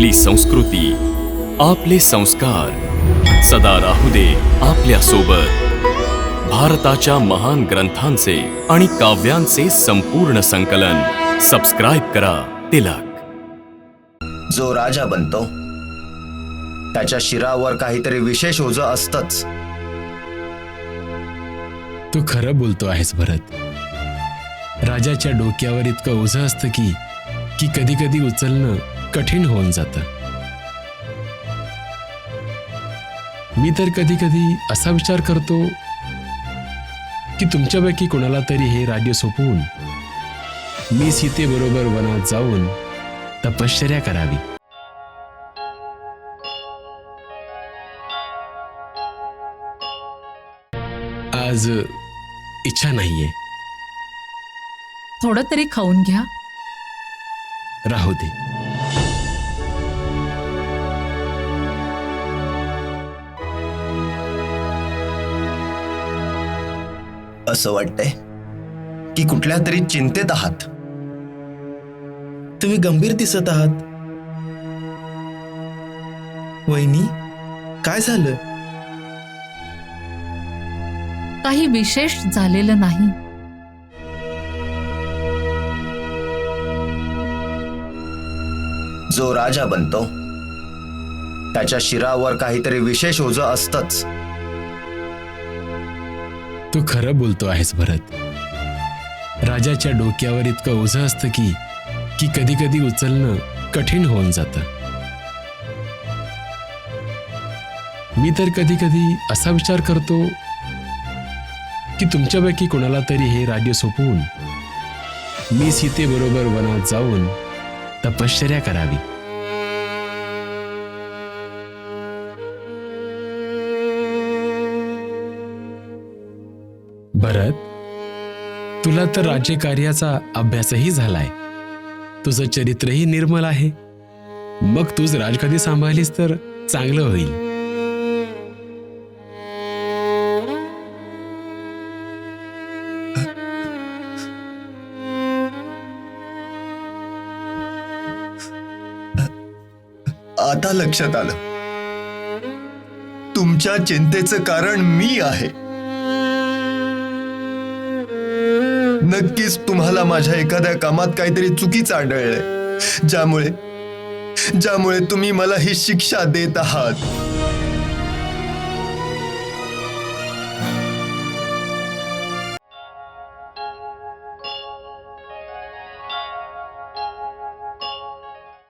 आपली संस्कृती आपले संस्कार. सदा राहू दे आपल्यासोबत भारताच्या महान ग्रंथांचे आणि काव्यांचे संपूर्ण संकलन. सबस्क्राईब करा तिलक. जो राजा बनतो त्याच्या शिरावर काहीतरी विशेष ओझ असतच. तू खरं बोलतो आहेस भरत. राजाच्या डोक्यावर इतकं ओझं असतं की की कधी कधी उचलणं कठीण होऊन जातं. मी तर कधी कधी असा विचार करतो की तुमच्यापैकी कोणाला तरी हे राज्य सोपवून मी सीतेबरोबर वनात जाऊन तपश्चर्या करावी. आज इच्छा नाहीये. थोडं तरी खाऊन घ्या. राहू दे. असं वाटतंय की कुठल्या तरी चिंतेत आहात. तुम्ही गंभीर दिसत आहात. वहिनी काय झालं? काही विशेष झालेलं नाही. जो राजा बनतो त्याच्या शिरावर काहीतरी विशेष ओझ असतच. तू खरं बोलतो आहेस भरत. राजाच्या डोक्यावर इतकं ओझं असतं की की कधी कधी उचलणं कठीण होऊन जातं. मी तर कधी कधी असा विचार करतो की तुमच्यापैकी कोणाला तरी हे राज्य सोपवून मी सीतेबरोबर वनात जाऊन तपश्चर्या करावी. भरत तुला तर राज्यकार्याचा अभ्यासही झालाय. तुझं चरित्रही निर्मल आहे. मग तूच राजगादी सांभाळलीस तर चांगलं होईल. आता लक्षात आलं. तुमच्या चिंतेचं कारण मी आहे. नक्कीच तुम्हाला माझ्या एखाद्या कामात काहीतरी चुकीचं आढळलंय. ज्यामुळे ज्यामुळे तुम्ही मला ही शिक्षा देत आहात.